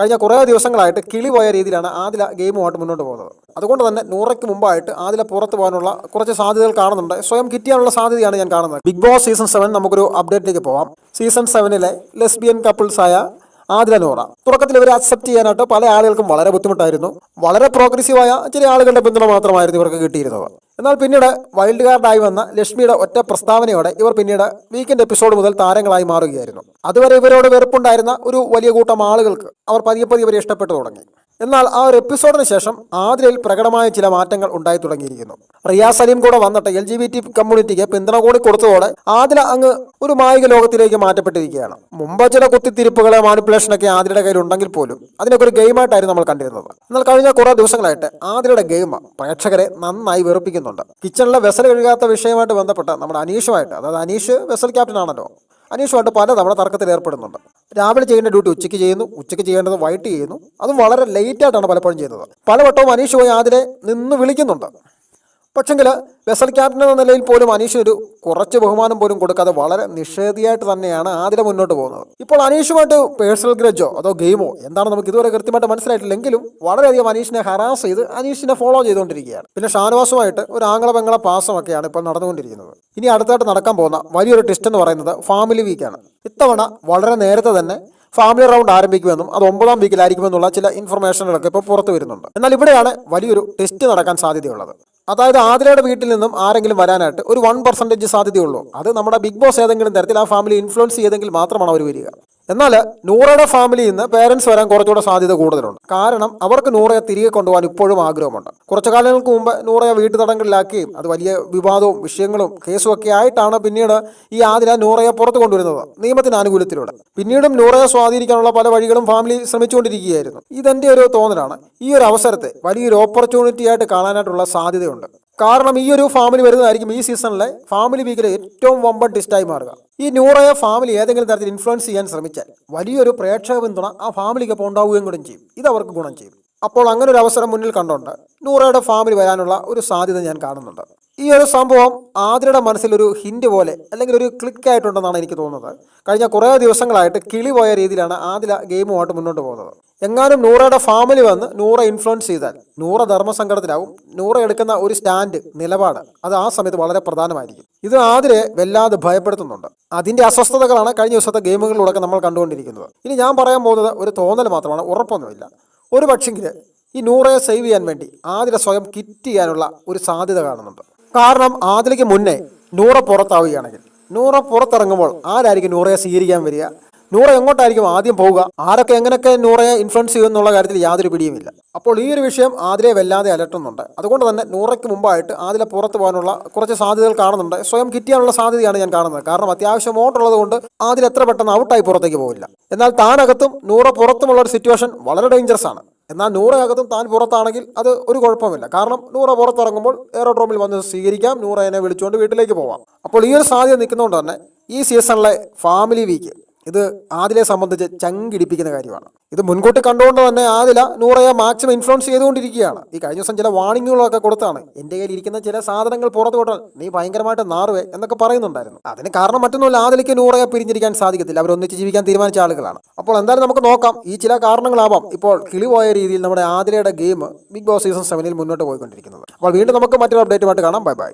കഴിഞ്ഞ കുറേ ദിവസങ്ങളായിട്ട് കിളി പോയ രീതിയിലാണ് ആദില ഗെയിമുമായിട്ട് മുന്നോട്ട് പോകുന്നത്. അതുകൊണ്ട് തന്നെ നൂറയ്ക്ക് മുമ്പായിട്ട് ആദില പുറത്ത് പോകാനുള്ള കുറച്ച് സാധ്യതകൾ കാണുന്നുണ്ട്. സ്വയം കിട്ടിയാനുള്ള സാധ്യതയാണ് ഞാൻ കാണുന്നത്. ബിഗ് ബോസ് സീസൺ സെവൻ നമുക്കൊരു അപ്ഡേറ്റിലേക്ക് പോവാം. സീസൺ സെവനിലെ ലെസ്ബിയൻ കപ്പിൾസായ ആദില നൂറ. തുടക്കത്തിൽ ഇവരെ അക്സെപ്റ്റ് ചെയ്യാനായിട്ട് പല ആളുകൾക്കും വളരെ ബുദ്ധിമുട്ടായിരുന്നു. വളരെ പ്രോഗ്രസീവായ ചില ആളുകളുടെ പിന്തുണ മാത്രമായിരുന്നു ഇവർക്ക് കിട്ടിയിരുന്നത്. എന്നാൽ പിന്നീട് വൈൽഡ് കാർഡായി വന്ന ലക്ഷ്മിയുടെ ഒറ്റ പ്രസ്താവനയോടെ ഇവർ പിന്നീട് വീക്കെൻഡ് എപ്പിസോഡ് മുതൽ താരങ്ങളായി മാറുകയായിരുന്നു. അതുവരെ ഇവരോട് വെറുപ്പുണ്ടായിരുന്ന ഒരു വലിയ കൂട്ടം ആളുകൾക്ക് അവർ പതിയെ പതിയെ ഇവരെ ഇഷ്ടപ്പെട്ടു തുടങ്ങി. എന്നാൽ ആ ഒരു എപ്പിസോഡിന് ശേഷം ആതിരയിൽ പ്രകടമായ ചില മാറ്റങ്ങൾ ഉണ്ടായി തുടങ്ങിയിരിക്കുന്നു. റിയാസ് സലീം കൂടെ വന്നിട്ട് എൽ ജി ബി ടി കമ്മ്യൂണിറ്റിക്ക് പിന്തുണ കൂടി കൊടുത്തതോടെ ആതിര അങ്ങ് ഒരു മായിക ലോകത്തിലേക്ക് മാറ്റപ്പെട്ടിരിക്കുകയാണ്. മുമ്പ് ചില കുത്തിത്തിരിപ്പുകളെ മാനിപ്പുലേഷനൊക്കെ ആതിരയുടെ കയ്യിൽ ഉണ്ടെങ്കിൽ പോലും അതിനൊക്കെ ഒരു ഗെയിമായിട്ടായിരുന്നു നമ്മൾ കണ്ടിരുന്നത്. എന്നാൽ കഴിഞ്ഞ കുറേ ദിവസങ്ങളായിട്ട് ആതിരയുടെ ഗെയിം പ്രേക്ഷകരെ നന്നായി വെറുപ്പിക്കുന്നുണ്ട്. കിച്ചണിലെ വെസൽ കഴുകാത്ത വിഷയമായിട്ട് ബന്ധപ്പെട്ട് നമ്മുടെ അനീഷുമായിട്ട് അതായത് അനീഷ് വെസൽ ക്യാപ്റ്റൻ ആണല്ലോ അനീഷുമായിട്ട് പലതവണ തർക്കത്തിൽ ഏർപ്പെടുന്നുണ്ട്. രാവിലെ ചെയ്യേണ്ട ഡ്യൂട്ടി ഉച്ചയ്ക്ക് ചെയ്യുന്നു ഉച്ചയ്ക്ക് ചെയ്യേണ്ടത് വൈകിട്ട് ചെയ്യുന്നു. അതും വളരെ ലേറ്റായിട്ടാണ് പലപ്പോഴും ചെയ്യുന്നത്. പലവട്ടവും അനീഷ് പോയി അതിലെ നിന്ന് വിളിക്കുന്നുണ്ട്. പക്ഷെങ്കിൽ വെസൽ ക്യാപ്റ്റൻ എന്ന നിലയിൽ പോലും അനീഷ് ഒരു കുറച്ച് ബഹുമാനം പോലും കൊടുക്കാതെ വളരെ നിഷേധിയായിട്ട് തന്നെയാണ് ആതിര മുന്നോട്ട് പോകുന്നത്. ഇപ്പോൾ അനീഷുമായിട്ട് പേഴ്സണൽ ഗ്രജോ അതോ ഗെയിമോ എന്താണ് നമുക്ക് ഇതുവരെ കൃത്യമായിട്ട് മനസ്സിലായിട്ടില്ലെങ്കിലും വളരെയധികം അനീഷിനെ ഹറാസ് ചെയ്ത് അനീഷിനെ ഫോളോ ചെയ്തുകൊണ്ടിരിക്കുകയാണ്. പിന്നെ ഷാനവാസുമായിട്ട് ഒരു ആംഗള ബംഗള പാസമൊക്കെയാണ് ഇപ്പോൾ നടന്നുകൊണ്ടിരിക്കുന്നത്. ഇനി അടുത്തായിട്ട് നടക്കാൻ പോകുന്ന വലിയൊരു ടെസ്റ്റ് എന്ന് പറയുന്നത് ഫാമിലി വീക്കാണ് ഇത്തവണ വളരെ നേരത്തെ തന്നെ ഫാമിലി റൗണ്ട് ആരംഭിക്കുമെന്നും അത് ഒമ്പതാം വീക്കിലായിരിക്കുമെന്നുള്ള ചില ഇൻഫർമേഷനുകളൊക്കെ ഇപ്പോൾ പുറത്തു വരുന്നുണ്ട്. എന്നാൽ ഇവിടെയാണ് വലിയൊരു ടെസ്റ്റ് നടക്കാൻ സാധ്യതയുള്ളത്. അതായത് ആതിരയുടെ വീട്ടിൽ നിന്നും ആരെങ്കിലും വരാനായിട്ട് ഒരു വൺ പെർസെന്റേജ് സാധ്യതയുള്ളൂ. അത് നമ്മുടെ ബിഗ് ബോസ് ഏതെങ്കിലും തരത്തിൽ ആ ഫാമിലി ഇൻഫ്ലുവൻസ് ചെയ്തെങ്കിൽ മാത്രമാണ് അവർ വരിക. എന്നാൽ നൂറയുടെ ഫാമിലിയിൽ നിന്ന് പേരൻസ് വരാൻ കുറച്ചുകൂടെ സാധ്യത കൂടുതലുണ്ട്. കാരണം അവർക്ക് നൂറയെ തിരികെ കൊണ്ടുപോകാൻ ഇപ്പോഴും ആഗ്രഹമുണ്ട്. കുറച്ചു കാലങ്ങൾക്ക് മുമ്പ് നൂറയെ വീട്ടു തടങ്കലിലാക്കുകയും അത് വലിയ വിവാദവും വിഷയങ്ങളും കേസും ഒക്കെ ആയിട്ടാണ് പിന്നീട് ഈ ആതിര നൂറയെ പുറത്തു കൊണ്ടുവരുന്നത് നിയമത്തിന് ആനുകൂല്യത്തിലൂടെ. പിന്നീടും നൂറയെ സ്വാധീനിക്കാനുള്ള പല വഴികളും ഫാമിലി ശ്രമിച്ചുകൊണ്ടിരിക്കുകയായിരുന്നു. ഇതെന്റെ ഒരു തോന്നലാണ്. ഈ ഒരു അവസരത്തെ വലിയൊരു ഓപ്പർച്യൂണിറ്റി ആയിട്ട് കാണാനായിട്ടുള്ള സാധ്യതയുണ്ട്. കാരണം ഈ ഒരു ഫാമിലി വരുന്നതായിരിക്കും ഈ സീസണിലെ ഫാമിലി വീക്കിലെ ഏറ്റവും വമ്പൻ ടിസ്റ്റായി മാറുക. ഈ ന്യൂറയ ഫാമിലി ഏതെങ്കിലും തരത്തിൽ ഇൻഫ്ലുവൻസ് ചെയ്യാൻ ശ്രമിച്ചാൽ വലിയൊരു പ്രേക്ഷക പിന്തുണ ആ ഫാമിലിക്കൊപ്പം ഉണ്ടാവുകയും കൂടെ ചെയ്യും. ഇത് അവർക്ക് ഗുണം ചെയ്യും. അപ്പോൾ അങ്ങനെ ഒരു അവസരം മുന്നിൽ കണ്ടുകൊണ്ട് നൂറയുടെ ഫാമിൽ വരാനുള്ള ഒരു സാധ്യത ഞാൻ കാണുന്നുണ്ട്. ഈ ഒരു സംഭവം ആതിരയുടെ മനസ്സിലൊരു ഹിൻഡ് പോലെ അല്ലെങ്കിൽ ഒരു ക്ലിക്ക് ആയിട്ടുണ്ടെന്നാണ് എനിക്ക് തോന്നുന്നത്. കഴിഞ്ഞ കുറേ ദിവസങ്ങളായിട്ട് കിളി പോയ രീതിയിലാണ് ആതിര ഗെയിമുമായിട്ട് മുന്നോട്ട് പോകുന്നത്. എങ്ങാനും നൂറയുടെ ഫാമിലി വന്ന് നൂറ ഇൻഫ്ലുവൻസ് ചെയ്താൽ നൂറ ധർമ്മസങ്കടത്തിലാവും നൂറ എടുക്കുന്ന ഒരു സ്റ്റാൻഡ് നിലപാട് അത് ആ സമയത്ത് വളരെ പ്രധാനമായിരിക്കും. ഇത് ആതിരെ വല്ലാതെ ഭയപ്പെടുത്തുന്നുണ്ട്. അതിന്റെ അസ്വസ്ഥതകളാണ് കഴിഞ്ഞ ദിവസത്തെ ഗെയിമുകളിലൂടെ നമ്മൾ കണ്ടുകൊണ്ടിരിക്കുന്നത്. ഇനി ഞാൻ പറയാൻ പോകുന്നത് ഒരു തോന്നൽ മാത്രമാണ് ഉറപ്പൊന്നുമില്ല. ഒരു പക്ഷെങ്കിൽ ഈ നൂറയെ സേവ് ചെയ്യാൻ വേണ്ടി ആതിര സ്വയം കിറ്റ് ചെയ്യാനുള്ള ഒരു സാധ്യത കാണുന്നുണ്ട്. കാരണം ആതിരയ്ക്ക് മുന്നേ നൂറ പുറത്താവുകയാണെങ്കിൽ നൂറ പുറത്തിറങ്ങുമ്പോൾ ആരായിരിക്കും നൂറയെ സ്വീകരിക്കാൻ വരിക? നൂറ എങ്ങോട്ടായിരിക്കും ആദ്യം പോവുക? ആരൊക്കെ എങ്ങനെയൊക്കെ നൂറയെ ഇൻഫ്ലുവൻസ് ചെയ്യും എന്നുള്ള കാര്യത്തിൽ യാതൊരു പിടിയുമില്ല. അപ്പോൾ ഈ ഒരു വിഷയം ആതിരെ വല്ലാതെ അലട്ടുന്നുണ്ട്. അതുകൊണ്ട് തന്നെ നൂറയ്ക്ക് മുമ്പായിട്ട് ആതിലെ പുറത്ത് പോകാനുള്ള കുറച്ച് സാധ്യതകൾ കാണുന്നുണ്ട്. സ്വയം കിറ്റിയാനുള്ള സാധ്യതയാണ് ഞാൻ കാണുന്നത്. കാരണം അത്യാവശ്യം വോട്ടുള്ളത് കൊണ്ട് ആതിൽ എത്ര പെട്ടെന്ന് ഔട്ടായി പുറത്തേക്ക് പോകില്ല എന്നാൽ താനകത്തും നൂറ പുറത്തുമുള്ള ഒരു സിറ്റുവേഷൻ വളരെ ഡേഞ്ചറസ് ആണ്. എന്നാൽ നൂറകത്തും താൻ പുറത്താണെങ്കിൽ അത് ഒരു കുഴപ്പമില്ല. കാരണം നൂറ പുറത്തിറങ്ങുമ്പോൾ എയറോഡ്രോമിൽ വന്ന് സ്വീകരിക്കാം. നൂറ എന്നെ വിളിച്ചുകൊണ്ട് വീട്ടിലേക്ക് പോവാം. അപ്പോൾ ഈ ഒരു സാധ്യത നിൽക്കുന്നതുകൊണ്ട് തന്നെ ഈ സീസണിലെ ഫാമിലി വീക്ക് ഇത് ആദിലെ സംബന്ധിച്ച് ചങ്കിടിപ്പിക്കുന്ന കാര്യമാണ്. ഇത് മുൻകൂട്ടി കണ്ടുകൊണ്ട് തന്നെ ആദില നൂറയെ മാക്സിമം ഇൻഫ്ലുവൻസ് ചെയ്തുകൊണ്ടിരിക്കുകയാണ്. ഈ കഴിഞ്ഞ ദിവസം ചില വാണിങ്ങുകളൊക്കെ കൊടുത്താണ്. എന്റെ കയ്യിൽ ഇരിക്കുന്ന ചില സാധനങ്ങൾ പുറത്തു കൊട്ടാൽ നീ ഭയങ്കരമായിട്ട് നാറുവേ എന്നൊക്കെ പറയുന്നുണ്ടായിരുന്നു. അതിന് കാരണം മറ്റൊന്നുമില്ല ആദിലയ്ക്ക് നൂറയെ പിരിഞ്ഞിരിക്കാൻ സാധിക്കത്തില്ല. അവർ ഒന്നിച്ച് ജീവിക്കാൻ തീരുമാനിച്ച ആളുകളാണ്. അപ്പോൾ എന്തായാലും നമുക്ക് നോക്കാം. ഈ ചില കാരണങ്ങളാവാം ഇപ്പോൾ കിളിപോയ രീതിയിൽ നമ്മുടെ ആദിലയുടെ ഗെയിം ബിഗ് ബോസ് സീസൺ സെവനിൽ മുന്നോട്ട് പോയിക്കൊണ്ടിരിക്കുന്നത്. അപ്പോൾ വീണ്ടും നമുക്ക് മറ്റൊരു അപ്ഡേറ്റുമായിട്ട് കാണാം. Bye bye